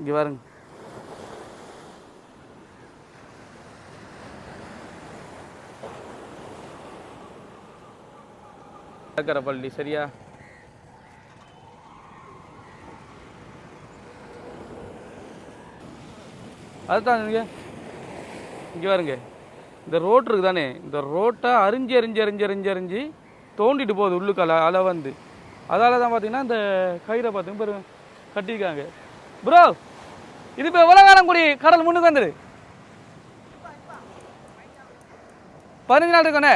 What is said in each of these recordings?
இங்கே பாருங்க. பள்ளி சரியா? அதுதான் இங்கே. இங்கே பாருங்க. இந்த ரோட் இருக்கு தானே இந்த ரோட்டை அரிஞ்சு அரிஞ்சு அரிஞ்சு அரிஞ்சு அரிஞ்சு தோண்டிட்டு போகுது உள்ளுக்கால அலை வந்து. அதால தான் பார்த்தீங்கன்னா இந்த கயிறை பார்த்துங்க பாருங்க கட்டியிருக்காங்க. ப்ரோ இது இப்போ எவ்வளோ காலம் கூடி கடல் முன்னுக்கு வந்துடு பதினஞ்சு நாள் இருக்கோண்ணே.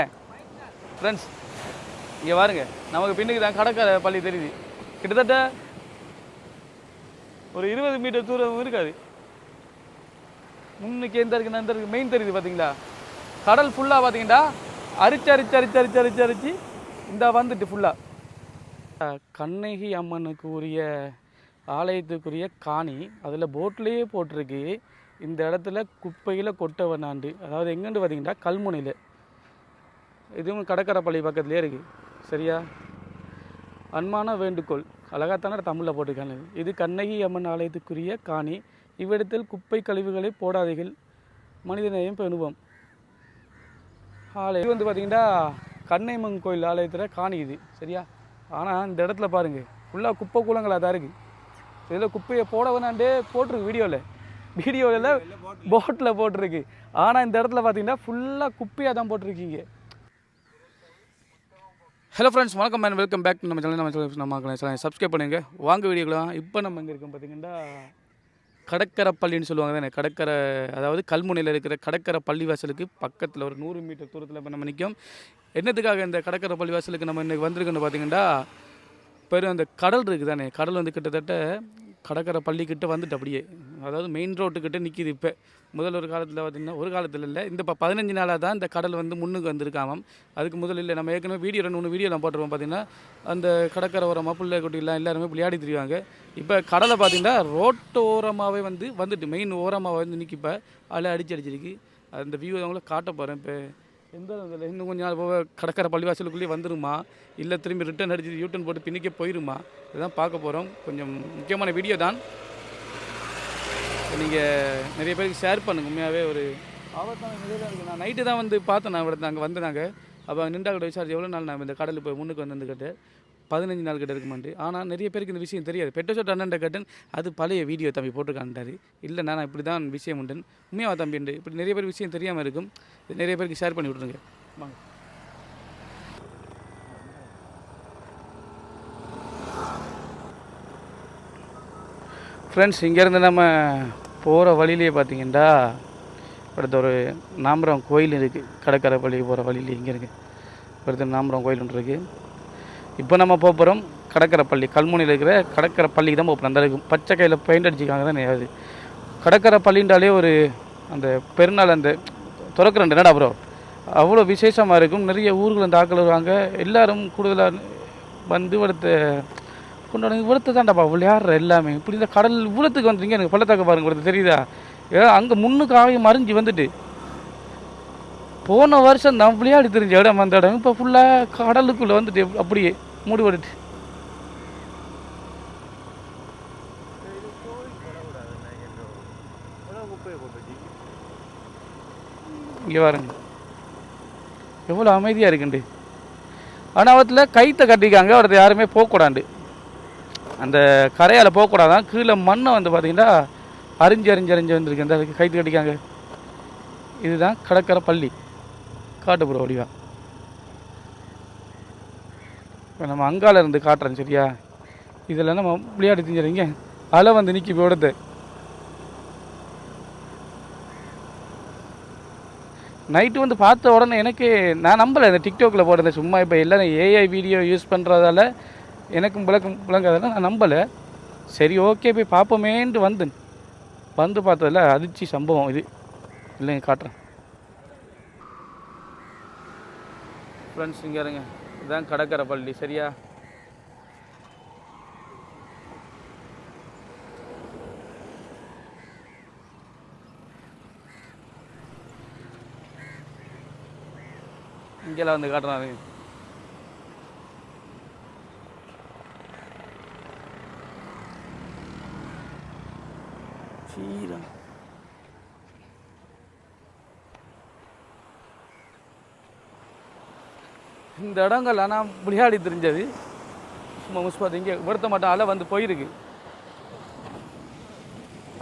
ஃப்ரெண்ட்ஸ் இங்கே பாருங்க. நமக்கு பின்னுக்கு தான் கடற்கரை பள்ளி தெரியுது. கிட்டத்தட்ட ஒரு இருபது மீட்டர் தூரம் இருக்காது. முன்னுக்கு எந்த இருக்கு எந்த இருக்கு மெயின் தெரியுது பார்த்தீங்களா கடல் ஃபுல்லாக பார்த்தீங்கன்னா அரிச்சு அரிச்சு அரிச்சு அரிச்சு அரிச்சு அரிச்சு இந்த வந்துட்டு ஃபுல்லாக கண்ணகி அம்மனுக்கு உரிய ஆலயத்துக்குரிய காணி அதில் போட்லேயே போட்டிருக்கு. இந்த இடத்துல குப்பையில் கொட்ட வேணாண்டு அதாவது எங்கேன்னு பார்த்தீங்கன்னா கல்முனையில். இதுவும் கடற்கரைப்பள்ளி பக்கத்துலேயே இருக்குது சரியா? அன்மான வேண்டுகோள். அழகாத்தான தமிழில் போட்டிருக்காங்க. இது கண்ணகி அம்மன் ஆலயத்துக்குரிய காணி. இவ்விடத்தில் குப்பை கழிவுகளை போடாதீர்கள். மனிதநேயம் பெணுவோம். ஆலயம் இது வந்து பார்த்தீங்கன்னா கண்ணைமன் கோயில் ஆலயத்தில் காணி இது. சரியா? ஆனால் இந்த இடத்துல பாருங்கள் ஃபுல்லாக குப்பை கூலங்களாக தான் இருக்குது இதில் குப்பையை போடவனாண்டே போட்டிருக்கு வீடியோவில் வீடியோவில் போட்டில் போட்டிருக்கு. ஆனால் இந்த இடத்துல பார்த்தீங்கன்னா ஃபுல்லாக குப்பையாக தான் போட்டிருக்கீங்க. ஹலோ ஃப்ரெண்ட்ஸ் வணக்கம் மேன் வெல்கம் பேக் நம்ம சேனல் நம்ம சேனல் நம்ம சேனல் சப்ஸ்கிரைப் பண்ணுங்க. வாங்க வீடியோக்கலாம் இப்போ நம்ம இங்கே இருக்கோம் பார்த்தீங்கன்னா கடற்கரை பள்ளின்னு சொல்லுவாங்க தானே? கடற்கரை அதாவது கல்முனையில் இருக்கிற கடற்கரை பள்ளிவாசலுக்கு பக்கத்தில் ஒரு நூறு மீட்டர் தூரத்தில் இப்போ நம்ம நிற்கும் என்னத்துக்காக இந்த கடற்கரை பள்ளிவாசலுக்கு நம்ம இன்றைக்கி வந்திருக்கோன்னு பார்த்தீங்கன்னா பெரும் அந்த கடல் இருக்குது தானே கடல் வந்து கிட்டத்தட்ட கடற்கரை பள்ளிக்கிட்ட வந்துட்டு அப்படியே. அதாவது மெயின் ரோட்டுக்கிட்ட நிற்கிது இப்போ. முதல் ஒரு காலத்தில் பார்த்திங்கன்னா ஒரு காலத்தில் இல்லை. இந்த இப்போ பதினஞ்சு நாளாக தான் இந்த கடல் வந்து முன்னுக்கு வந்திருக்காமாம். அதுக்கு முதல் இல்லை நம்ம ஏற்கனவே வீடியோ ரெண்டு மூணு வீடியோலாம் போட்டிருப்போம் பார்த்தீங்கன்னா அந்த கடற்கரை ஓரமாக பிள்ளை குட்டிலாம் எல்லாருமே விளையாடி தெரியுவாங்க இப்போ கடலை பார்த்திங்கன்னா ரோட்டு ஓரமாகவே வந்து வந்துட்டு மெயின் ஓரமாக வந்து நிற்கி இப்போ அதில் அடிச்சு அடிச்சிருக்கு அந்த வியூ அவங்கள காட்ட போகிறேன் இப்போ. எந்த இதில்? இன்னும் கொஞ்சம் நாள் போக கடற்கரை பள்ளிவாசலுக்குள்ளேயே வந்துருமா? இல்லை திரும்பி ரிட்டர்ன் அடிச்சு யூட்டன் போட்டு பின்னிக்க போயிருமா? இதுதான் பார்க்க போகிறோம் கொஞ்சம் முக்கியமான வீடியோ தான். நீங்கள் நிறைய பேருக்கு ஷேர் பண்ணுங்க. உண்மையாகவே ஒரு ஆபத்தான நிலையில் இருக்குது நான் நைட்டு தான் வந்து பார்த்தேன். நான் இவ்வளோ அங்கே வந்தாங்க அப்போ நின்றா கிட்ட விசாரிச்சு எவ்வளோ நாள் நான் இந்த கடலுக்கு போய் முன்னுக்கு வந்துக்கிட்டு பதினஞ்சு நாள் கிட்ட இருக்குமாண்டு. ஆனால் நிறைய பேருக்கு இந்த விஷயம் தெரியாது. பெட்டோ ஷோட் அண்ணன் கட்டன் அது பழைய வீடியோ தம்பி போட்டுருக்காண்டாரு இல்லை நான் இப்படி தான் விஷயம் உண்டு உண்மையாக தம்பி? உண்டு இப்படி நிறைய பேர் விஷயம் தெரியாமல் இருக்கும். நிறைய பேருக்கு ஷேர் பண்ணி விட்ருங்க வாங்க. ஃப்ரெண்ட்ஸ் இங்கேருந்து நம்ம போகிற வழியிலேயே பார்த்தீங்கன்னா அடுத்த ஒரு நாம்பரம் கோயில் இருக்குது கடற்கரை பள்ளிக்கு போகிற வழியிலே இங்கே இருக்குது அடுத்த நாம்பரம் கோயில் ஒன்று இருக்குது இப்போ நம்ம போக போகிறோம் கடற்கரை பள்ளி கல்முனையில் இருக்கிற கடற்கரை பள்ளிக்கு தான் போகிறோம் அந்த இருக்கும் பச்சை கையில் பெயிண்ட் அடிச்சிக்காங்க தான் அது கடற்கரை பள்ளின்றாலே ஒரு அந்த பெருநாள் அந்த திறக்கிறேன் என்னடா ப்ரோ அவ்வளோ விசேஷமாக இருக்கும். நிறைய ஊர்கள் அந்த ஆக்கள் வருவாங்க. எல்லோரும் கூடுதலாக வந்து இவ்வளத்தை கொண்டாடுங்க இவ்வளத்து தான்டாப்பா விளையாடுற எல்லாமே? இப்படி இந்த கடல் இவ்வளத்துக்கு வந்துட்டீங்க. எனக்கு பள்ளத்தாக்க பாருங்க இவ்வளத்து தெரியுதா? ஏன் அங்கே முன்னுக்கு ஆகி மறைஞ்சு வந்துட்டு. போன வருஷம் நான் அடி தெரிஞ்ச இடம் அந்த இடம். இப்போ ஃபுல்லாக கடலுக்குள்ளே வந்துட்டு அப்படியே மூடி ஓடிட்டு. இங்கே பாருங்க. எவ்வளோ அமைதியாக இருக்குண்டு. ஆனால் அவத்தில் கைத்தை கட்டிக்காங்க ஒருத்தர் யாருமே போகக்கூடாண்டு அந்த கரையால் போகக்கூடாதான் கீழே மண்ணை வந்து பார்த்தீங்கன்னா அரிஞ்சு அரிஞ்சு அரிஞ்சு வந்துருக்கு. அந்த அதுக்கு கைத்து கட்டிக்காங்க. இதுதான் கடற்கரை பள்ளி. காட்டுப்புற வடிவா. இப்போ நம்ம அங்கால இருந்து காட்டுறேன் சரியா? இதில் நம்ம விளையாடி தெரிஞ்சுறீங்க அலை வந்து நிற்கி விடுது நைட்டு வந்து பார்த்த உடனே எனக்கு நான் நம்பலை இந்த டிக்டாக்கில் போடுறது. சும்மா இப்போ எல்லாரும் ஏஐ வீடியோ யூஸ் பண்ணுறதால எனக்கும் விளக்கம் விளங்காதால நான் நம்பலை. சரி ஓகே போய் பார்ப்போமேன்ட்டு வந்தேன் வந்து பார்த்ததில் அதிர்ச்சி சம்பவம் இது. இல்லைங்க காட்டுறேன். ஃப்ரெண்ட்ஸ் இங்கே இருங்க. இதுதான் கடற்கரை பள்ளி சரியா? இங்கெல்லாம் வந்து காட்டுறாங்க. இந்த இடங்கள் ஆனால் விளையாடி தெரிஞ்சது. சும்மா முஸ்பாத் பார்த்து இங்கே வருத்த மாட்டோம் அலை வந்து போயிருக்கு.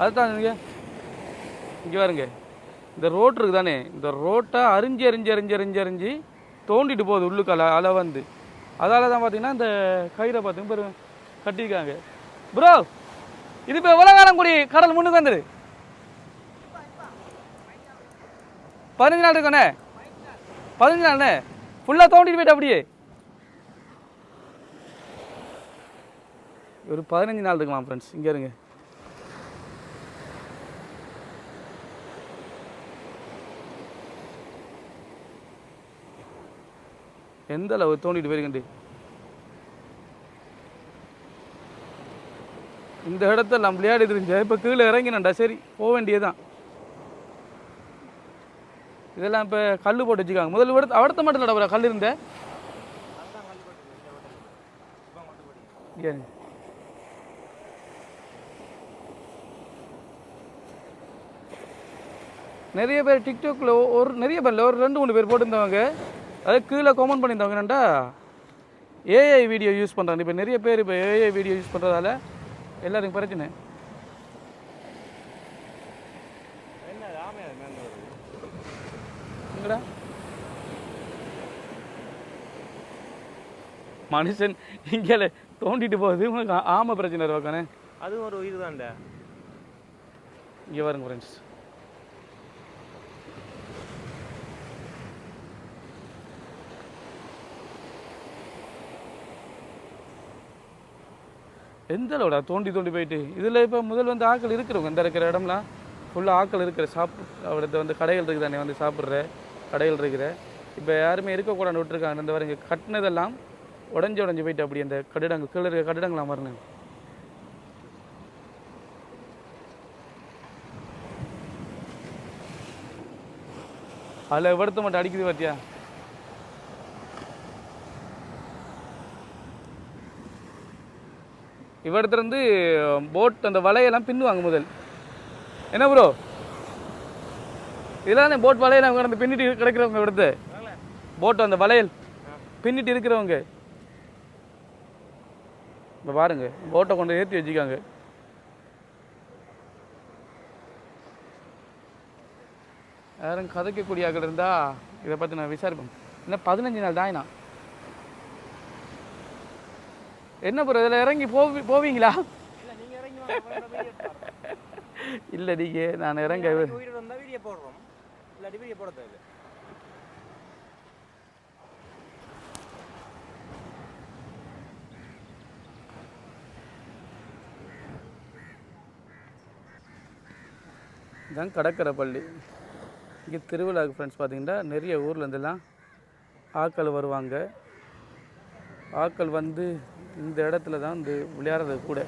அதுதான் இங்கே. இங்கே பாருங்க. இந்த ரோட் இருக்கு தானே இந்த ரோட்டை அரிஞ்சு அரிஞ்சு அரிஞ்சு அரிஞ்சு அரிஞ்சு தோண்டிட்டு போகுது உள்ளுக்கு அலை அலை வந்து. அதால தான் பார்த்தீங்கன்னா இந்த கயிறை பார்த்துங்க பாருங்க கட்டியிருக்காங்க. ப்ரோ இது இப்போ உலகாரங்குடி கூடி கடல் முன்னுக்கு வந்துடு பதினஞ்சு நாள் இருக்கானே? பதினஞ்சு நாள்ண்ணே ஃபுல்லாக தோண்டிட்டு போயிட்டு அப்படியே. ஒரு பதினஞ்சு நாள் இருக்கலாம் ஃப்ரெண்ட்ஸ் இங்கே இருங்க. எந்த அளவு தோண்டிட்டு போயிருக்கண்டு இந்த இடத்த நம்ம விளையாடி தெரிஞ்ச இப்போ கீழே இறங்கினண்டா சரி போக வேண்டியதுதான். இதெல்லாம் இப்போ கல் போட்டு வச்சுக்காங்க. முதல்ல அடுத்த அடுத்த மட்டும் இல்லடா கல் இருந்த. இங்க நிறைய பேர் டிக்டாக்ல ஒரு நிறைய பேர் ஒரு ரெண்டு மூணு பேர் போட்டிருந்தவங்க. அது கீழே கமெண்ட் பண்ணியிருந்தவங்க என்னண்டா? ஏஐ வீடியோ யூஸ் பண்ணுறாங்க இப்போ நிறைய பேர் இப்போ ஏஐ வீடியோ யூஸ் பண்ணுறதால எல்லாருக்கும் பிரச்சனை. எங்கடா மனுஷன் இங்கே தோண்டிட்டு போகுது. உனக்கு ஆமை பிரச்சனை இருக்கானே அதுவும் ஒரு உயிர் தான்டா இங்கே பாருங்க ஃப்ரெண்ட்ஸ் எந்த அளவுடா தோண்டி தோண்டி போயிட்டு? இதில் இப்போ முதல் வந்து ஆட்கள் இருக்கிறவங்க இந்த இருக்கிற இடம்லாம் ஃபுல்லாக ஆட்கள் இருக்கிற சாப்பிட்டு அவரது வந்து கடைகள் இருக்குது தானே வந்து சாப்பிட்ற? கடைகள் இருக்கிற இப்போ யாருமே இருக்கக்கூடாது விட்டுருக்காங்க. இந்த பாருங்க கட்டினதெல்லாம் உடஞ்சி உடஞ்சி போயிட்டு அப்படி அந்த கட்டிடங்கள் கீழே இருக்க கட்டிடங்களாம் வரணும் அதில் விடுத்த மட்டும் அடிக்குது பார்த்தியா இவ்விடத்துல இருந்து போட் அந்த வலையெல்லாம் பின்னுவாங்க முதல். என்ன ப்ரோ இதெல்லாம் போட் வலையெல்லாம் கிடந்து பின்னிட்டு கிடக்கிறவங்க விடுத்து போட் அந்த வளையல் பின்னிட்டு இருக்கிறவங்க. இப்போ பாருங்க போட்டை கொண்டு ஏற்றி வச்சுக்காங்க. யாரும் கதைக்கக்கூடிய ஆக்கள் இருந்தா இதை பற்றி நான் விசாரிப்பேன் இன்னும் பதினஞ்சு நாள் தாயினா? என்ன ப்ரோ இதில் இறங்கி போவி போவீங்களா? இல்ல நீங்கள் நான் இறங்க வீடியோ போடுறோம். இல்லாட்டி வீடியோ போட தேவை இதான் கடற்கரை பள்ளி இங்கே திருவிழாவுக்கு ஃப்ரெண்ட்ஸ் பார்த்தீங்கன்னா நிறைய ஊர்லேருந்துலாம் ஆக்கள் வருவாங்க. ஆட்கள் வந்து இந்த இடத்துல தான் இந்த விளையாடுறது கூட.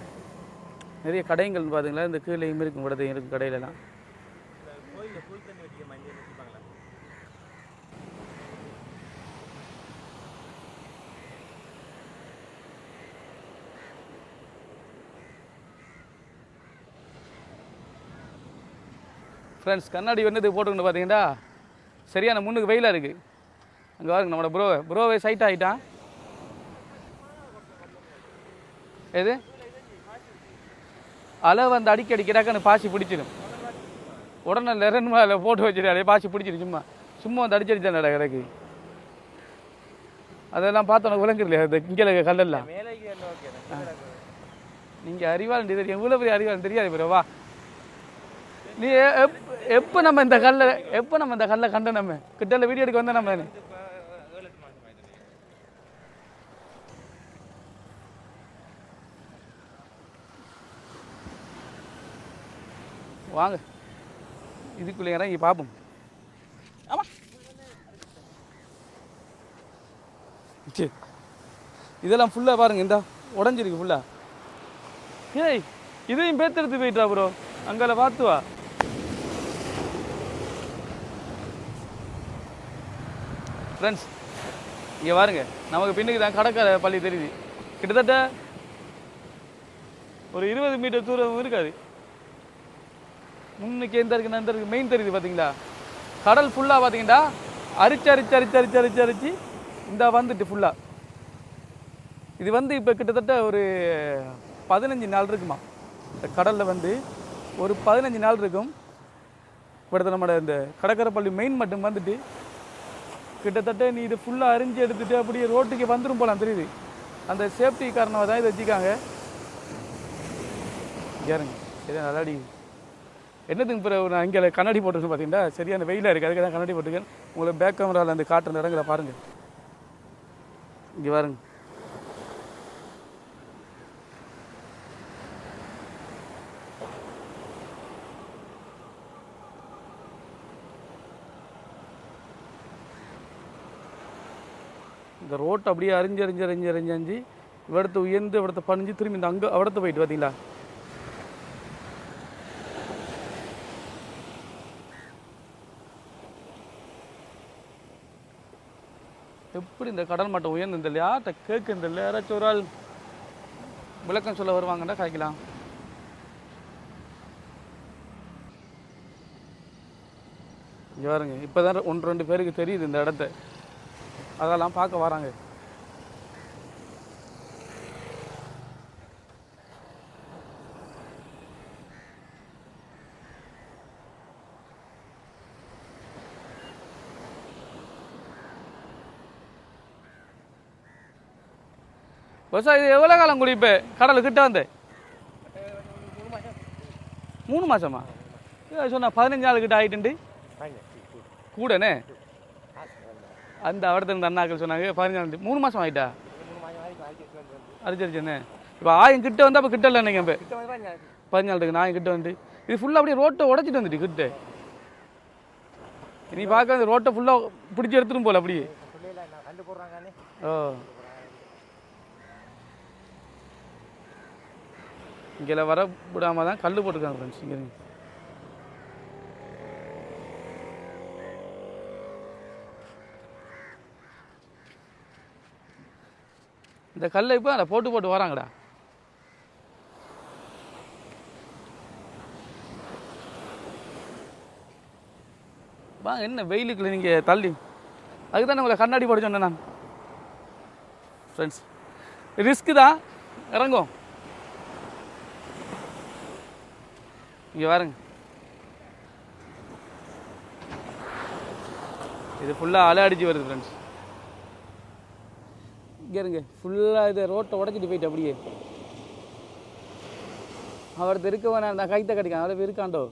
நிறைய கடைகள் பார்த்திங்களா இந்த கீழேயும் இருக்கும் இடத்தையும் இருக்கும் கடையிலலாம் ஃப்ரெண்ட்ஸ் கண்ணாடி வந்து போட்டுக்கிட்டு பார்த்தீங்கன்னா சரியான முன்னுக்கு வெயிலாக இருக்குது அங்கே பாருங்க நம்மளோட ப்ரோ ப்ரோவே சைட் ஆகிட்டான் எது? அலை வந்து அடிக்கடி கிடக்குன்னு பாசி பிடிச்சிடும் உடனே லெரன் மேலே போட்டு வச்சிருக்காரு பாசி பிடிச்சிடும் சும்மா. சும்மா வந்து அடிச்சடி தான் கிடக்கு? அதெல்லாம் பார்த்து உனக்கு விளங்குது இல்லையா? இந்த இங்கே கல்லெல்லாம்? நீங்கள் அறிவாளன் தெரியும் எவ்வளோ பெரிய அறிவாளன்? தெரியாது ப்ரோ வா. நீ எப் எப்போ நம்ம இந்த கல்லை எப்போ நம்ம இந்த கல்லை கண்ட நம்ம கிட்ட வீடியோ எடுக்க வந்த நம்ம. வாங்க. இதுக்குள்ளே இறங்கி பார்ப்போம். ஆமாம் சரி இதெல்லாம் ஃபுல்லாக பாருங்க இந்த. உடஞ்சிருக்கு ஃபுல்லாக ஏய் இதையும் பேத்தெடுத்து போயிட்டா ப்ரோ அங்கால பார்த்து வா. ஃப்ரெண்ட்ஸ் இங்கே பாருங்க நமக்கு பின்னுக்கு தான் கடற்கரை பள்ளி தெரியுது. கிட்டத்தட்ட ஒரு இருபது மீட்டர் தூரம் இருக்காது. முன்னுக்கு எந்த இருக்கு எந்த இருக்கு மெயின் தெரியுது பார்த்தீங்களா கடல் ஃபுல்லாக பார்த்தீங்கன்னா அரிச்சு அரிச்சு அரிச்சு அரிச்சு அரிச்சு அரிச்சு இந்த வந்துட்டு ஃபுல்லாக இது வந்து இப்போ கிட்டத்தட்ட ஒரு பதினஞ்சு நாள் இருக்குமா? இந்த கடலில் வந்து ஒரு பதினஞ்சு நாள் இருக்கும். இப்போ நம்மளோட இந்த கடற்கரை பள்ளி மெயின் மட்டும் வந்துட்டு கிட்டத்தட்ட நீ இது ஃபுல்லாக அரிஞ்சு எடுத்துட்டு அப்படியே ரோட்டுக்கு வந்துடும் போலாம் தெரியுது. அந்த சேஃப்டி காரணமாக தான் இதை வச்சுக்காங்க ஏறுங்க சரியா? நல்லா அடி. என்னதுங்க பிறகு நான் இங்கே கண்ணாடி போட்டுருக்கேன் பார்த்தீங்கன்னா சரியான வெயிலாக இருக்குது அதுக்கு தான் கண்ணாடி போட்டுருக்கேன். உங்களை பேக் கேமராவில் அந்த காட்டுற இடங்களை பாருங்கள் இங்கே பாருங்க. இந்த ரோட்டை அப்படியே அறிஞ்சு அறிஞ்சு அறிஞ்சு அறிஞ்சு அரிஞ்சு இவடத்து உயர்ந்து இவடத்தை பணிஞ்சு திரும்பி இந்த அங்கே அவடத்து போயிட்டு பார்த்தீங்களா எப்படி இந்த கடல் மட்டம் உயர்ந்து இந்த யார்கிட்ட கேட்க இந்த யாராச்சும் ஒரு ஆள் விளக்கம் சொல்ல வருவாங்கன்னா காய்க்கலாம். இங்கே பாருங்க இப்போ தான் ஒன்று ரெண்டு பேருக்கு தெரியுது இந்த இடத்த. அதெல்லாம் பார்க்க வராங்க. பஸ்ஸா இது எவ்வளோ காலம் குடிப்ப கடல் கிட்ட வந்து? மூணு மாசமா. சொன்னா பதினஞ்சு நாள் கிட்ட ஆயிட்டு கூடனே? அந்த அவடத்துல இருந்த அண்ணாக்கள் சொன்னாங்க பதினஞ்சாம் நாள் மூணு மாதம் ஆகிட்டா அடிச்சிருச்சுண்ணே இப்போ ஆயம் கிட்ட வந்து அப்போ கிட்ட இல்லை நீங்கள் இப்போ பதினஞ்சு நான் கிட்ட வந்து. இது ஃபுல்லாக அப்படியே ரோட்டை உடச்சிட்டு வந்துட்டு கிட்ட. நீ பார்க்க அந்த ரோட்டை ஃபுல்லாக பிடிச்சி எடுத்துடும் போல அப்படியே. ஓ. இங்கே வர விடாமல் தான் கல் போட்டிருக்காங்க ஃப்ரெண்ட்ஸ் இங்கே இந்த கல்லை இப்போ அதை போட்டு போட்டு வராங்கடா. வாங்க என்ன வெயிலுக்குள்ள நீங்கள் தள்ளி. அதுக்கு தான் உங்களை கண்ணாடி போட சொன்னேன் நான். ஃப்ரெண்ட்ஸ் ரிஸ்க்கு தான். இறங்கும். இங்கே வாருங்க இது ஃபுல்லாக அலை அடிச்சு வருது ஃப்ரெண்ட்ஸ் இங்கே இருங்க ஃபுல்லாக இது ரோட்டை உடச்சிட்டு போயிட்டு அப்படியே. அவர் இருக்கவன் நான் கைத்த கடிக்கான் அவ்வளோ இருக்காண்டோ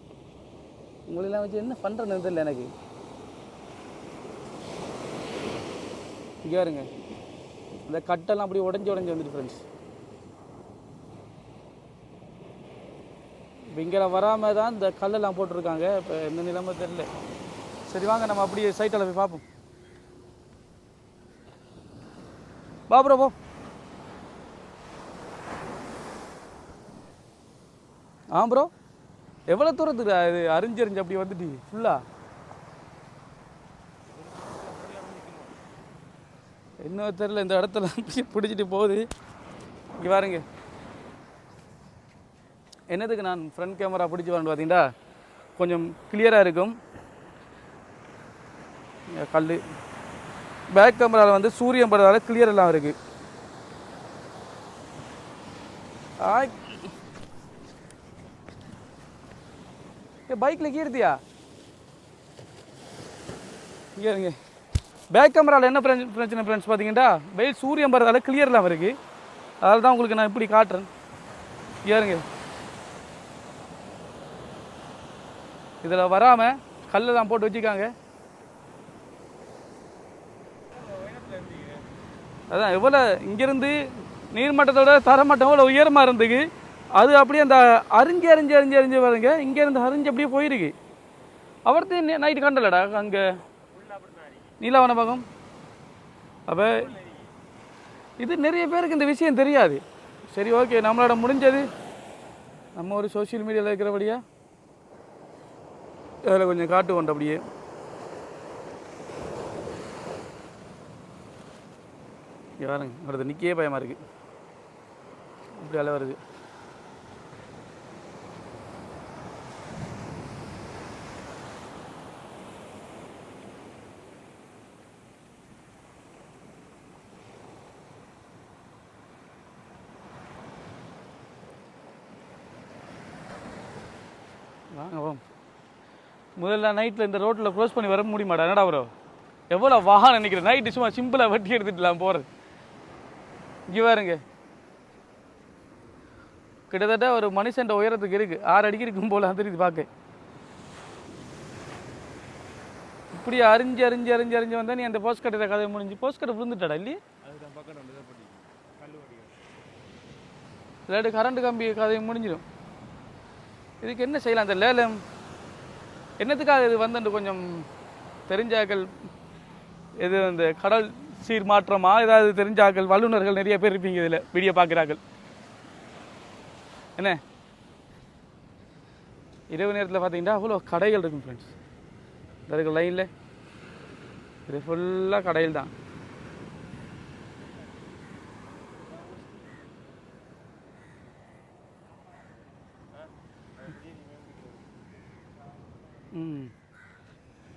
உங்களெல்லாம் வச்சு என்ன பண்ணுறேன்னு தெரியல எனக்கு. இங்கே வருங்க இந்த கட்டெல்லாம் அப்படியே உடஞ்சி உடஞ்சி வந்துட்டு ஃப்ரெண்ட்ஸ் இப்போ இங்கே வராமல் தான் இந்த கல்லெல்லாம் போட்டிருக்காங்க. இப்போ என்ன நிலைமை தெரியல. சரி வாங்க நம்ம அப்படியே சைட்டில் போய் பார்ப்போம். வா ப்ரோ போ. ஆ ப்ரோ எவ்வளோ தூரத்துக்கு இது அரிஞ்சறிஞ்சு அப்படி வந்துட்டு? ஃபுல்லாக இன்னும் தெரில இந்த இடத்துல பிடிச்சிட்டு போகுது. இங்கே பாருங்க. என்னதுக்கு நான் ஃப்ரண்ட் கேமரா பிடிச்சி வரேன் பார்த்தீங்கன்னா கொஞ்சம் கிளியராக இருக்கும். கல் பேக் கேமராவில் வந்து சூரியன் படுறதால கிளியர் எல்லாம் இருக்குது ஆய். ஏ பைக்கில் கீர்த்தியா இங்கே இருங்க. பேக் கேமராவில் என்ன பிரச்சனை பிரச்சனை ஃப்ரெண்ட்ஸ் பார்த்தீங்கன்னா வெயில் சூரியன் படுறதால கிளியர் எல்லாம் இருக்குது அதில் தான் உங்களுக்கு நான் இப்படி காட்டுறேன். ஏறுங்க இதில் வராமல் கல்லெல்லாம் போட்டு வச்சுக்காங்க. அதான் எவ்வளோ இங்கேருந்து நீர்மட்டத்தோட தரமட்டம் எவ்வளோ உயரமாக இருந்துக்கு அது அப்படியே அந்த அரிஞ்சு அரிஞ்சு அரிஞ்சு அரிஞ்சு வருங்க இங்கேருந்து அரிஞ்சு அப்படியே போயிருக்கு. அவர்த்தையும் நைட்டு கண்டலடா அங்கே நீலாவன பகம். அப்போ இது நிறைய பேருக்கு இந்த விஷயம் தெரியாது. சரி ஓகே நம்மளோட முடிஞ்சது. நம்ம ஒரு சோஷியல் மீடியாவில் இருக்கிறபடியா அதில் கொஞ்சம் காட்டு காட்டுவோம் அப்படியே. இங்கே பாருங்க உங்களுக்கு நிற்கவே பயமாக இருக்குது இப்படி அலை வருது. வாங்க ஓம் முதல்ல நைட்டில் இந்த ரோட்டில் க்ளோஸ் பண்ணி வர முடியுமாடா? என்னடா ப்ரோ எவ்வளோ வாகனம் நினைக்கிறேன் நைட்டு சும்மா சிம்பிளாக வட்டி எடுத்துட்டுலாம் போகிறது இங்கே பாருங்க. கிட்டத்தட்ட ஒரு மனுஷன் உயரத்துக்கு இருக்குது ஆறு அடிக்கு இருக்கும் போல தெரியுது பார்க்க இப்படி அரிஞ்சு அரிஞ்சு அரிஞ்சு அரிஞ்சு வந்தா நீ அந்த போஸ்ட் கட்டுற கதை முடிஞ்சு போஸ்ட் கட்டை விழுந்துட்டாடா இல்லையே? இல்லாட்டி கரண்ட் கம்பி கதை முடிஞ்சிடும். இதுக்கு என்ன செய்யலாம்? அந்த லேலம். என்னத்துக்காக இது வந்து கொஞ்சம் தெரிஞ்சாக்கள். இது அந்த கடல் சீர் மாற்றமா? ஏதாவது தெரிஞ்சாக்கள் வல்லுநர்கள் நிறைய பேர் இருப்பீங்க இதில் வீடியோ பார்க்குறார்கள் என்ன? இரவு நேரத்தில் பார்த்தீங்கன்னா அவ்வளோ கடைகள் இருக்கும் ஃப்ரெண்ட்ஸ் இந்த இருக்க லைனில் இது ஃபுல்லாக கடையில் தான். ம்.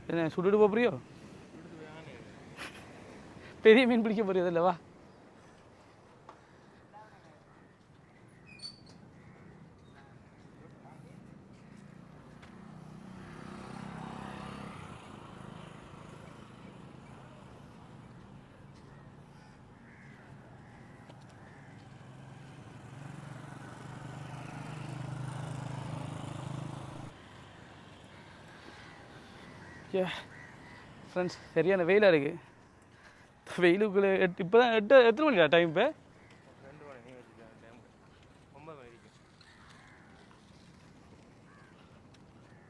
என்ன சுட்டுட்டு போறியோ பெரிய மீன் பிடிக்க போறியது இல்லவா ஃப்ரெண்ட்ஸ் சரியான வெயிலாக இருக்குது வெயிலுக்குள்ளே எட்டு இப்போ தான் எட்டு எத்தனை மணிடா டைம் இப்போ? ரெண்டு மணி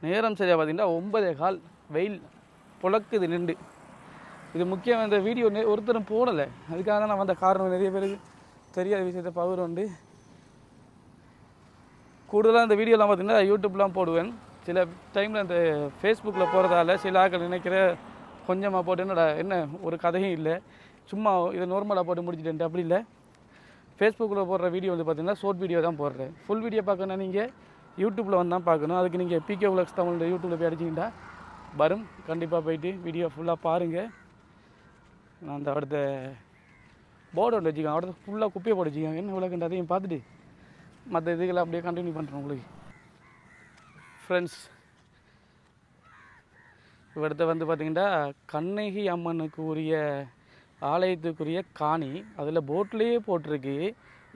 நேரம் சரியாக பார்த்தீங்கன்னா ஒன்பதே கால். வெயில் புழக்குது நின்று. இது முக்கியம் இந்த வீடியோ ஒருத்தரும் போடலை. அதுக்காக தான் நான் வந்த காரணம் நிறைய பேருக்கு தெரியாத விஷயத்தை பவர் உண்டு கூடுதலாக இந்த வீடியோலாம் பார்த்தீங்கன்னா யூடியூப்லாம் போடுவேன். சில டைமில் இந்த ஃபேஸ்புக்கில் போகிறதால சில ஆக்கள் நினைக்கிற கொஞ்சமாக போட்டு என்னடா என்ன ஒரு கதையும் இல்லை. சும்மா இதை நார்மலாக போட்டு முடிச்சிட்டேன் அப்படி இல்லை. ஃபேஸ்புக்கில் போடுற வீடியோ வந்து பார்த்தீங்கன்னா ஷார்ட் வீடியோ தான் போடுறேன். ஃபுல் வீடியோ பார்க்கணும்னா நீங்கள் யூடியூப்பில் வந்து தான் பார்க்கணும். அதுக்கு நீங்கள் பிகே உலக்ஸ் தமிழ் யூடியூப்பில் போய் அடிச்சிங்கன்னா வரும். கண்டிப்பாக போயிட்டு வீடியோ ஃபுல்லாக பாருங்கள் நான் அந்த அடுத்த போர்டு ஒன்று வச்சுக்கோங்க. அடுத்த ஃபுல்லாக குப்பையை போட வச்சுக்கோங்க. என்ன விளக்குண்டு அதையும் பார்த்துட்டு மற்ற இதுகளை அப்படியே கண்டினியூ பண்ணுறேன் உங்களுக்கு. ஃப்ரெண்ட்ஸ் இவர்கிட்ட வந்து பார்த்திங்கன்னா கண்ணகி அம்மனுக்கு உரிய ஆலயத்துக்குரிய காணி அதில் போட்லேயே போட்டிருக்கு.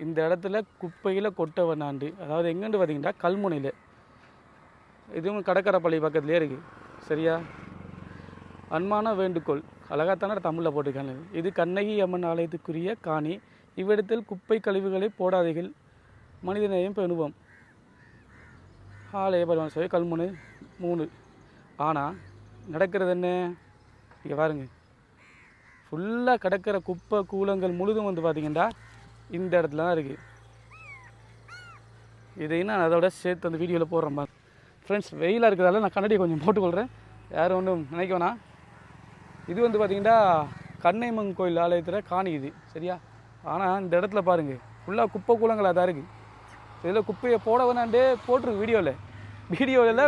இந்த இடத்துல குப்பையில் கொட்ட வேணாண்டு அதாவது எங்கேன்னு பார்த்தீங்கன்னா கல்முனையில். இதுவும் கடற்கரைப்பள்ளி பக்கத்துலேயே இருக்குது சரியா? அன்மான வேண்டுகோள். அழகாத்தான தமிழில் போட்டிருக்காங்க. இது கண்ணகி அம்மன் ஆலயத்துக்குரிய காணி. இவ்விடத்தில் குப்பை கழிவுகளை போடாதீர்கள். மனிதநேயம் பெணுவோம். ஆலய பரிமாண சபை கல்முனை மூணு. ஆனால் நடக்கிறது என்ன இங்கே பாருங்க. ஃபுல்லாக கிடக்கிற குப்பை கூலங்கள் முழுதும் வந்து பார்த்தீங்கன்னா இந்த இடத்துல தான் இருக்குது இதையும் நான் அதோட சேர்த்து அந்த வீடியோவில் போடுறேன் பாரு ஃப்ரெண்ட்ஸ் வெயிலாக இருக்கிறதால நான் கண்ணாடியை கொஞ்சம் போட்டுக்கொள்கிறேன் யாரும் ஒன்றும் நினைக்க வேணாம். இது வந்து பார்த்தீங்கன்னா கண்ணைமன் கோயில் ஆலயத்தில் காணி இது சரியா? ஆனால் இந்த இடத்துல பாருங்கள் ஃபுல்லாக குப்பை கூலங்களாக தான் இருக்குது இதில் குப்பையை போட வேணாண்டே போட்டிருக்கு வீடியோவில் வீடியோவில்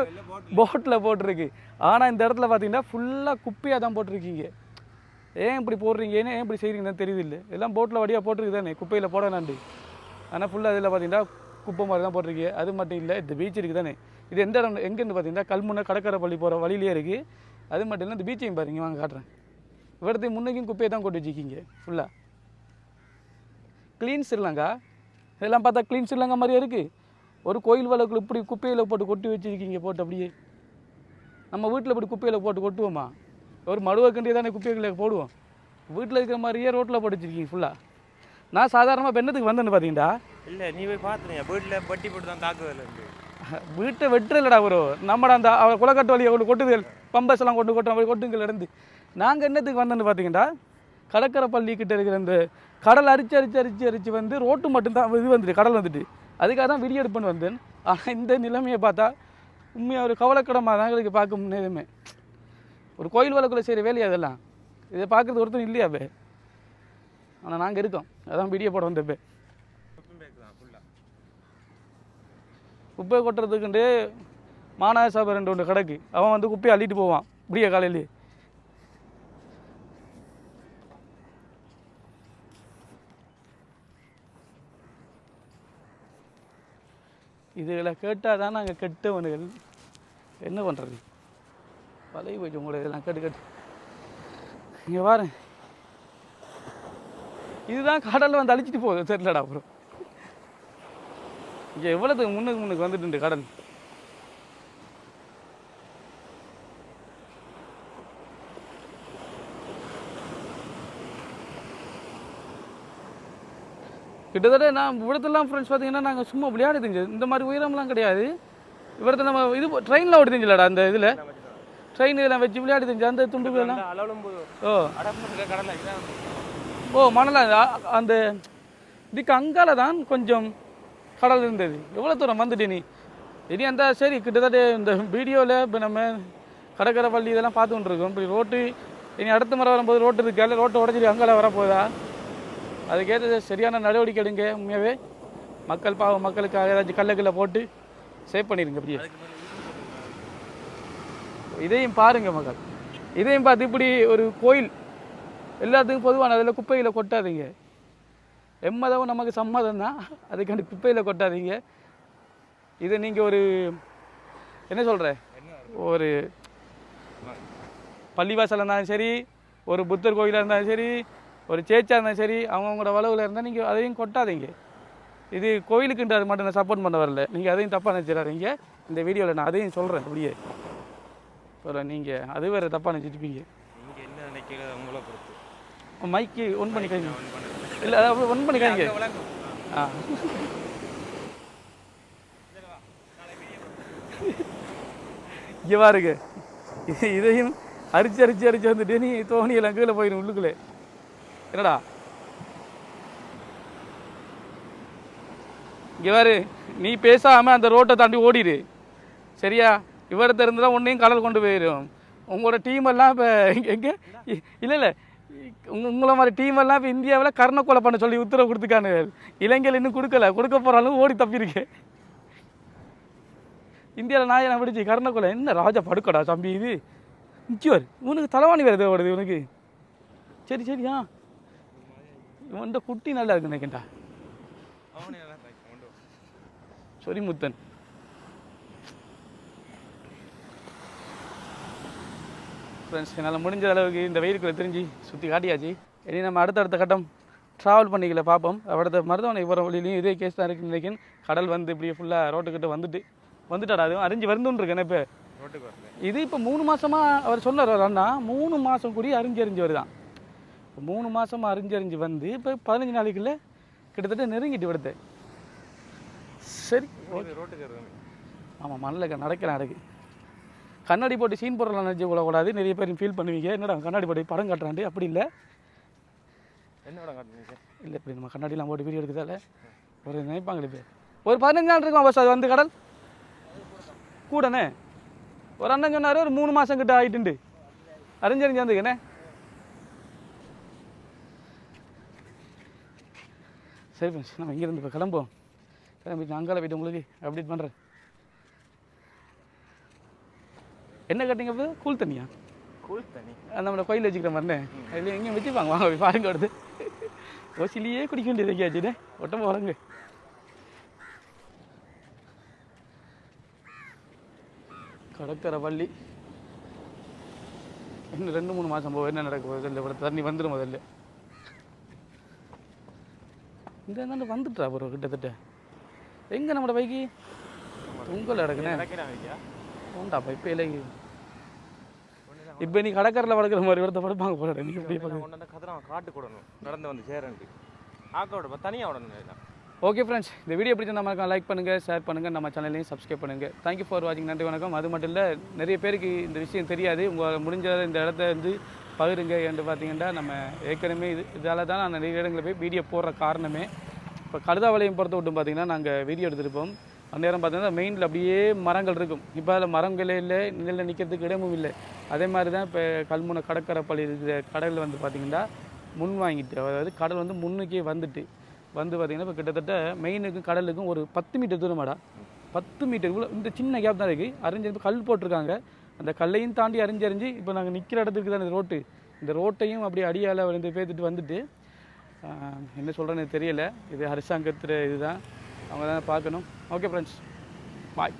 போட்டில் போட்டிருக்கு. ஆனால் இந்த இடத்துல பார்த்தீங்கன்னா ஃபுல்லாக குப்பையாக தான் போட்டிருக்கீங்க. ஏன் இப்படி போடுறீங்க? ஏன் ஏன் இப்படி செய்கிறீங்கன்னு தெரியுது இல்லை. எல்லாம் போட்டில் வடியாக போட்டிருக்கு தானே. குப்பையில் போட நண்டு ஆனால் ஃபுல்லாக இதில் பார்த்தீங்கன்னா குப்பை மாதிரி தான் போட்டிருக்கீங்க அது மட்டும் இல்லை இந்த பீச் இருக்குது தானே. இது எந்த இடம்? எங்கேருந்து பார்த்தீங்கன்னா கல்முனை கடற்கரை பள்ளி போகிற வழியிலே இருக்குது அது மட்டும் இல்லை இந்த பீச்சையும் பாருங்க. வாங்க காட்டுறேன். இவரத்தையும் முன்னைக்கும் குப்பையை தான் கொட்டி வச்சுக்கிங்க ஃபுல்லாக க்ளீன் ஸ்ரீலங்கா இதெல்லாம் பார்த்தா க்ளீன் ஸ்ரீலங்கா மாதிரியே இருக்குது ஒரு கோயில் வழக்கில் இப்படி குப்பையில் போட்டு கொட்டி வச்சிருக்கீங்க போட்டு அப்படியே. நம்ம வீட்டில் இப்படி குப்பையில் போட்டு கொட்டுவோமா? ஒரு மடுவக்கண்டியை தானே குப்பைகளை போடுவோம். வீட்டில் இருக்கிற மாதிரியே ரோட்டில் போட்டு வச்சிருக்கீங்க ஃபுல்லாக நான் சாதாரணமாக பெண்ணத்துக்கு வந்தேன்னு பார்த்தீங்கன்னா இல்லை நீ போய் பார்த்துருங்க வீட்டில் பட்டி போட்டு தான் தாக்குதல் வீட்டை வெட்டுறலடா ப்ரோ நம்மட அந்த அவ குளக்கட்டு வழியை கொண்டு கொட்டுதல் பம்பஸ் எல்லாம் கொண்டு கொட்டுற மாதிரி கொட்டுங்கள் இருந்து நாங்கள் என்னத்துக்கு வந்தோன்னு பார்த்தீங்கன்னா கடற்கரை பள்ளி கிட்ட இருக்கிற இந்த கடல் அரிச்சு அரிச்சு அரிச்சு அரிச்சு வந்து ரோட்டு மட்டும்தான் இது வந்துட்டு கடல் வந்துட்டு. அதுக்காக தான் வீடியோ எடுப்புன்னு வந்தேன். ஆனால் இந்த நிலைமையை பார்த்தா உண்மையாக ஒரு கவலைக்கிடமாக தான் எங்களுக்கு பார்க்க முன்னேதுமே. ஒரு கோயில் வழக்குள்ளே செய்கிற வேலையா அதெல்லாம் இதை பார்க்குறது இல்லையா அப்போ? ஆனால் நாங்கள் இருக்கோம். அதான் வீடியோ போட வந்தப்போ. பே குப்பை கொட்டுறதுக்குண்டு மாநாய சாபர் ரெண்டு ஒன்று கிடக்கு. அவன் வந்து குப்பையை அள்ளிட்டு போவான். விடிய காலையிலேயே இதுகளை கேட்டால் தான் நாங்கள் கெட்டவனுகள். என்ன பண்ணுறது பழகி போயிட்டு உங்களை இதெல்லாம் கட்டு கட்டு. இங்கே பாரு. இதுதான் கடலில் வந்து அழிச்சிட்டு போகுது. தெரியலடா அப்புறம் இங்கே எவ்வளோத்துக்கு முன்னுக்கு முன்னுக்கு வந்துட்டு கடல். கிட்டத்தட்ட நான் விடத்தெல்லாம் ஃப்ரெண்ட்ஸ் பார்த்தீங்கன்னா நாங்கள் சும்மா விளையாடுதுங்க. இந்த மாதிரி உயரம்லாம் கிடையாது. இவர்த்த நம்ம இது ட்ரெயினில் ஓடி தெரிஞ்சலடா அந்த இதில். ட்ரெயின் இதெல்லாம் வச்சு விளையாடி தெரிஞ்சு அந்த துண்டுகளெல்லாம் அளவும் போது ஓ. கடலை ஓ மணலா அந்த இதுக்கு அங்கால தான் கொஞ்சம் கடல் இருந்தது. எவ்வளோ தூரம் வந்துட்டு நீ? இனி அந்த சரி கிட்டத்தட்ட இந்த வீடியோவில் இப்போ நம்ம கடற்கரை பள்ளி இதெல்லாம் பார்த்துட்டு இருக்கோம் இப்படி ரோட்டு இனி அடுத்த முறை வரும்போது ரோட்டு இருக்கா. ரோட்டை உடச்சிட்டு அங்கால வரப்போதா அதுக்கேற்ற சரியான நடவடிக்கை எடுங்க உண்மையாகவே மக்கள் பாவம் மக்களுக்காக ஏதாச்சும் கல்லுக்குள்ள போட்டு சேவ் பண்ணிடுங்க அப்படியே இதையும் பாருங்க மக்கள் இதையும் பார்த்து இப்படி ஒரு கோயில் எல்லாத்துக்கும் பொதுவான அதில் குப்பையில் கொட்டாதீங்க. எம்மதவும் நமக்கு சம்மதம் தான் அதுக்காண்டி குப்பையில் கொட்டாதீங்க. இதை நீங்கள் ஒரு என்ன சொல்கிற ஒரு பள்ளிவாசலாக இருந்தாலும் சரி ஒரு புத்தர் கோயிலாக இருந்தாலும் சரி ஒரு சேச்சாக இருந்தாலும் சரி அவங்கவுங்களோட வளவில் இருந்தால் நீங்கள் அதையும் கொட்டாதீங்க. இது கோயிலுக்குன்றது மட்டும் நான் சப்போர்ட் பண்ண வரல. நீங்கள் அதையும் தப்பாக நினச்சிடாதீங்க. இந்த வீடியோவில் நான் அதையும் சொல்கிறேன் அப்படியே. சொல்கிறேன் நீங்கள் அது வேறு தப்பாக நினச்சிட்டுப்பீங்க நீங்க என்ன நினைக்கிறது உங்களை பொறுத்து? மைக்கு ஒன் பண்ணுறது இல்லை அதாவது ஒன் பண்ணிக்காதீங்க விளங்கும் ஆ. இங்கே இது இதையும் அரிச்சு அரிச்சு அரிச்சு வந்துட்டு நீ தோணியெல்லாம் கீழே போயிடும் உள்ளுக்குள்ளே. என்னடா? இங்கே நீ பேசாமல் அந்த ரோட்டை தாண்டி ஓடிடு. சரியா? இவரத்தை இருந்தால் உன்னையும் கடல் கொண்டு போயிடும் உங்களோட டீம் எல்லாம் இப்போ எங்கே இல்லை இல்லை. உங்க உங்களை மாதிரி டீம் எல்லாம் இப்போ இந்தியாவில் கர்ணக்கொலை பண்ண சொல்லி உத்தரவு கொடுத்துக்கானு இளைஞர் இன்னும் கொடுக்கல. கொடுக்க போகிறாலும் ஓடி தப்பியிருக்கேன் இந்தியாவில் நான் என்ன பிடிச்சி கர்ணக்கொலை என்ன ராஜா படுக்கடா தம்பி இது? நிச்சயம் உனக்கு தலைவாணி வேறு தேவைப்படுது உனக்கு சரி சரியா இவன்ட குட்டி நல்லா இருக்கு நினைக்கிட்டா அவனே நல்லா தாக்கி கொண்டு வா. சொரி முத்தன் ஃப்ரெண்ட்ஸ் என்னால் முடிஞ்ச அளவுக்கு இந்த வெயிலுக்குள்ளே தெரிஞ்சு சுற்றி காட்டியாச்சு. இனி நம்ம அடுத்தடுத்த கட்டம் ட்ராவல் பண்ணிக்கல பார்ப்போம் அடுத்த மருதவனை போகிற வழியிலையும் இதே கேஸ் தான் இருக்குது நினைக்கிறேன். கடல் வந்து இப்படியே ஃபுல்லாக ரோட்டுக்கிட்ட வந்துட்டு வந்துட்டாடா. அதுவும் அறிஞ்சு வருந்துன்னு இருக்கேன் இப்போ. ரோட்டுக்கு இது இப்போ மூணு மாதமாக அவர் சொன்னார் அண்ணா. மூணு மாதம் கூடி அறிஞ்சு அறிஞ்சு வருதான். இப்போ மூணு மாதமாக அறிஞ்சு அறிஞ்சு வந்து இப்போ பதினஞ்சு நாளைக்குள்ளே கிட்டத்தட்ட நெருங்கிட்டு விடுது. சரி ஆமாம் மண்ணில் நடக்க நடக்கு கண்ணாடி போட்டு சீன் போடுறலாம் நினச்சி கொள்ளக்கூடாது நிறைய பேர் ஃபீல் பண்ணுவீங்க. என்னடா கண்ணாடி போட்டு படம் காட்டுறாண்டு அப்படி இல்லை. என்ன படம் காட்டுறீங்க இல்லை இப்படி நம்ம கண்ணாடிலாம் போட்டு வீடியோ எடுக்கிறதால ஒரு நினைப்பாங்க இப்போ ஒரு பதினஞ்சு நாள் இருக்கும் பஸ் அது வந்து கடல். கூடனே. ஒரு அண்ணன் சொன்னார் ஒரு மூணு மாதம் கிட்ட ஆகிட்டுண்டு அறிஞ்சறிஞ்சு வந்துக்கண்ணே சரி ஃப்ரெண்ட்ஸ் நம்ம இங்கேருந்து இப்போ கிளம்புவோம். கிளம்பிட்டு அங்கால போயிட்டு உங்களுக்கு அப்டேட் பண்ணுறேன் என்ன கட்டிங்க இப்போ கூல் தண்ணியா? கூல் தண்ணி. அந்த நம்ம கோயில் வச்சுக்கிற மாதிரினே அதில் எங்கேயும் வச்சுப்பாங்க வாங்க போய் பாருங்க அடுத்து. ஓசிலியே குடிக்க வேண்டியது எங்கேயாச்சுண்ணே ஒட்டமாக வளங்க கடற்கரை பள்ளி. இன்னும் ரெண்டு மூணு மாதம் போக என்ன நடக்க போகுது இல்லை இவ்வளோ தண்ணி வந்துடும் முதல்ல. இந்த இருந்தாண்டு வந்துட்டா ப்ரோ கிட்டத்தட்ட. எங்கே நம்மளோட பைக்கு? உங்களை இடக்குண்ணே நடக்கிறான் ஐயா உண்டா இப்போ நீ கடற்கரையில் வளர்க்குற மாதிரி ஒருத்த படுப்பாங்க போல நீ இப்படி கொண்டு வந்து கதிரம் காட்டு கொடுணும் நடந்து வந்து சேரன்ட்டு. ஆக்க தனியாக விடணும் ஓகே ஃப்ரெண்ட்ஸ் இந்த வீடியோ பிடிச்சிருந்தா மறக்காம லைக் பண்ணுங்கள் ஷேர் பண்ணுங்கள் நம்ம சேனலையும் சப்ஸ்கிரைப் பண்ணுங்கள் தேங்க்யூ ஃபார் வாட்சிங் நன்றி வணக்கம். அது மட்டும் இல்லை நிறைய பேருக்கு இந்த விஷயம் தெரியாது. உங்கள் முடிஞ்ச இந்த இடத்த வந்து பகிருங்க. என்று பார்த்தீங்கன்னா நம்ம ஏற்கனவே இது இதால் தான் நான் நிறைய இடங்களில் போய் வீடியோ போடுற காரணமே. இப்போ கடுதாவளையம் பொறுத்த விட்டு பார்த்தீங்கன்னா நாங்கள் வீடியோ எடுத்திருப்போம் அந்த நேரம் பார்த்தீங்கன்னா மெயினில் அப்படியே மரங்கள் இருக்கும். இப்போ அதில் மரங்களே இல்லை நிழலில் நிற்கிறதுக்கு இடமும் இல்லை. அதே மாதிரி தான் இப்போ கல்முனை கடற்கரை பள்ளி இருக்கிற கடலில் வந்து பார்த்தீங்கன்னா முன் வாங்கிட்டு அதாவது கடல் வந்து முன்னுக்கே வந்துட்டு வந்து பார்த்தீங்கன்னா இப்போ கிட்டத்தட்ட மெயினுக்கும் கடலுக்கும் ஒரு பத்து மீட்டர் தூரமாடா பத்து மீட்டர் இவ்வளோ இந்த சின்ன கேப் தான் இருக்குது அறிஞ்சு இப்போ கல் போட்டிருக்காங்க. அந்த கல்லையும் தாண்டி அறிஞ்சு அறிஞ்சு இப்போ நாங்கள் நிற்கிற இடத்துக்கு தான் இந்த ரோட்டு இந்த ரோட்டையும் அப்படியே அடியால் வந்து பேத்துட்டு வந்துட்டு என்ன சொல்கிறேன்னு தெரியல. இது அரசாங்கத்தில் இதுதான். அவங்க தான் பார்க்கணும். Okay friends bye